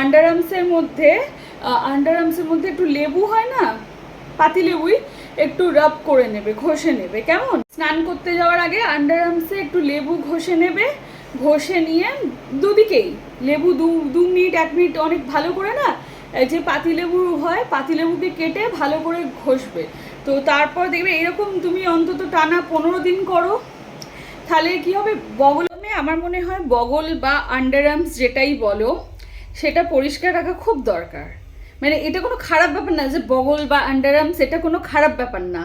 Under আর্মসের মধ্যে under আর্মসের মধ্যে একটু লেবু হয় না? পাতি লেবুই একটু রাব করে নেবে, ঘষে নেবে, কেমন? স্নান করতে যাওয়ার আগে আন্ডার আর্মসে একটু লেবু ঘষে নেবে, ঘষে নিয়ে দুদিকেই, লেবু দু দু মিনিট, এক মিনিট অনেক ভালো করে না যে পাতিলেবু হয় পাতিলেবুকে কেটে ভালো করে ঘষবে। তো তারপর দেখবে এরকম তুমি অন্তত টানা পনেরো দিন করো। তাহলে কি হবে? বগলমে আমার মনে হয় বগল বা আন্ডারআর্মস যেটাই বলো সেটা পরিষ্কার রাখা খুব দরকার। মানে এটা কোনো খারাপ ব্যাপার না যে বগল বা আন্ডারআর্মস এটা কোনো খারাপ ব্যাপার না।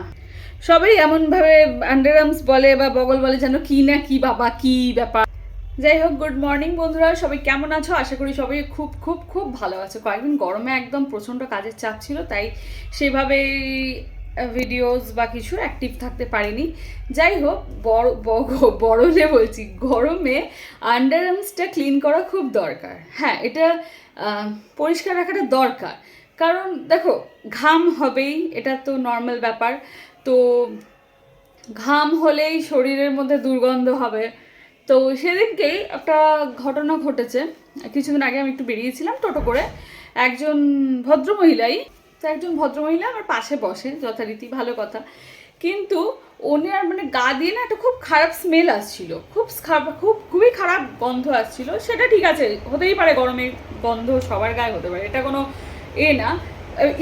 সবাই এমনভাবে আন্ডারআর্মস বলে বা বগল বলে যেন কি না কি বাবা কি ব্যাপার। যাই হোক গুড মর্নিং বন্ধুরা, সবাই কেমন আছো? আশা করি সবাই খুব খুব খুব ভালো আছো। কয়েকদিন গরমে একদম প্রচণ্ড কাজের চাপ ছিল, তাই সেভাবে ভিডিওস বা কিছু অ্যাক্টিভ থাকতে পারিনি। যাই হোক বড় বড়লে বলছি, গরমে আন্ডার আন্ডারআর্মসটা ক্লিন করা খুব দরকার। হ্যাঁ এটা পরিষ্কার রাখাটা দরকার। কারণ দেখো, ঘাম হবেই, এটা তো নর্মাল ব্যাপার। তো ঘাম হলেই শরীরের মধ্যে দুর্গন্ধ হবে। তো সেদিনকেই একটা ঘটনা ঘটেছে। কিছুদিন আগে আমি একটু বেরিয়েছিলাম টোটো করে। একজন ভদ্রমহিলাই তো একজন ভদ্রমহিলা আমার পাশে বসে, যথারীতি ভালো কথা। কিন্তু ওনার মানে গা দিয়ে না একটা খুব খারাপ স্মেল আসছিল। খুব খুব খুবই খারাপ গন্ধ আসছিল। সেটা ঠিক আছে, হতেই পারে গরমে গন্ধ সবার গায়ে হতে পারে, এটা কোনো এ না।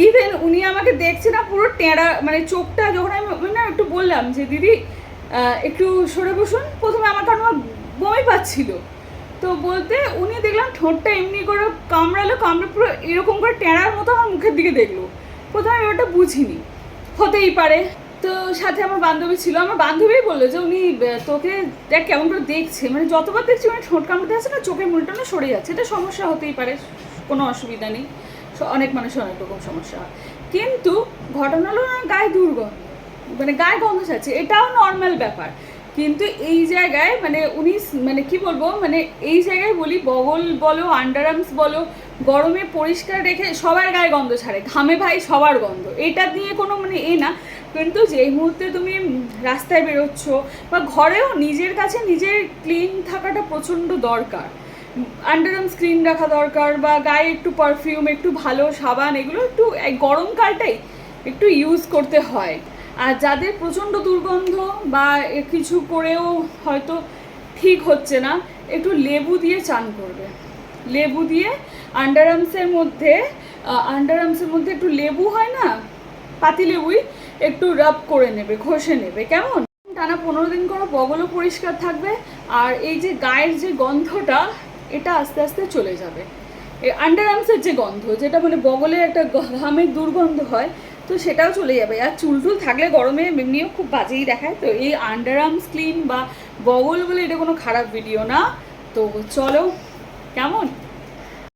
ইভেন উনি আমাকে দেখছে না পুরো টেঁড়া মানে চোখটা যখন আমি আমি না একটু বললাম যে, দিদি একটু সরে বসুন। প্রথমে আমার কারণ বমি পাচ্ছিল। তো বলতে উনি দেখলাম ঠোঁটটা এমনি করে কামড়ালো, কামড়ে পুরো এরকম করে টেঁড়ার মতো আমার মুখের দিকে দেখল। প্রথমে আমি ওটা বুঝিনি। হতেই পারে। তো সাথে আমার বান্ধবী ছিল। আমার বান্ধবী বলল যে উনি তোকে দেখ কেমন করে দেখছে। মানে যতবার দেখছি মানে ঠোঁট কামড়তে আছে না, চোখের মুলটা না সরে যাচ্ছে। এটা সমস্যা হতেই পারে। কোনো অসুবিধা নেই। অনেক মানুষের অনেক রকম সমস্যা হয়। কিন্তু ঘটনা হলো গায়ে দুর্গন্ধ। মানে গায়ে গন্ধ ছাড়ছে। এটাও নর্মাল ব্যাপার। কিন্তু এই জায়গায় মানে উনি মানে কি বলব মানে এই জায়গায় বলি, বগল বলো আন্ডারআর্মস বলো, গরমে পরিষ্কার রেখে সবার গায়ে গন্ধ ছাড়ে। ঘামে ভাই সবার গন্ধ। এটা নিয়ে কোনো মানে এ না, কিন্তু যেই মুহূর্তে তুমি রাস্তায় বেরোচ্ছ বা ঘরেও নিজের কাছে নিজের ক্লিন থাকাটা প্রচণ্ড দরকার। আন্ডারআর্মস ক্লিন রাখা দরকার বা গায়ে একটু পারফিউম একটু ভালো সাবান, এগুলো একটু গরমকালটাই একটু ইউজ করতে হয়। আর যাদের প্রচণ্ড দুর্গন্ধ বা কিছু করেও হয়তো ঠিক হচ্ছে না, একটু লেবু দিয়ে চান করবে। লেবু দিয়ে আন্ডারআর্মসের মধ্যে আন্ডারআর্মসের মধ্যে একটু লেবু হয় না? পাতি লেবুই একটু রাব করে নেবে, ঘষে নেবে, কেমন? টানা পনেরো দিন করে বগলও পরিষ্কার থাকবে আর এই যে গায়ের যে গন্ধটা, এটা আস্তে আস্তে চলে যাবে। এই আন্ডারআর্মসের যে গন্ধ, যেটা মানে বগলে একটা ঘামের দুর্গন্ধ হয় তো সেটাও চলে যাবে। আর চুল টুল থাকলে গরমে এমনিও খুব বাজেই দেখায়। তো এই আন্ডার আন্ডারআর্মস ক্লিন বা বগল বলে এটা কোনো খারাপ ভিডিও না। তো চলো, কেমন?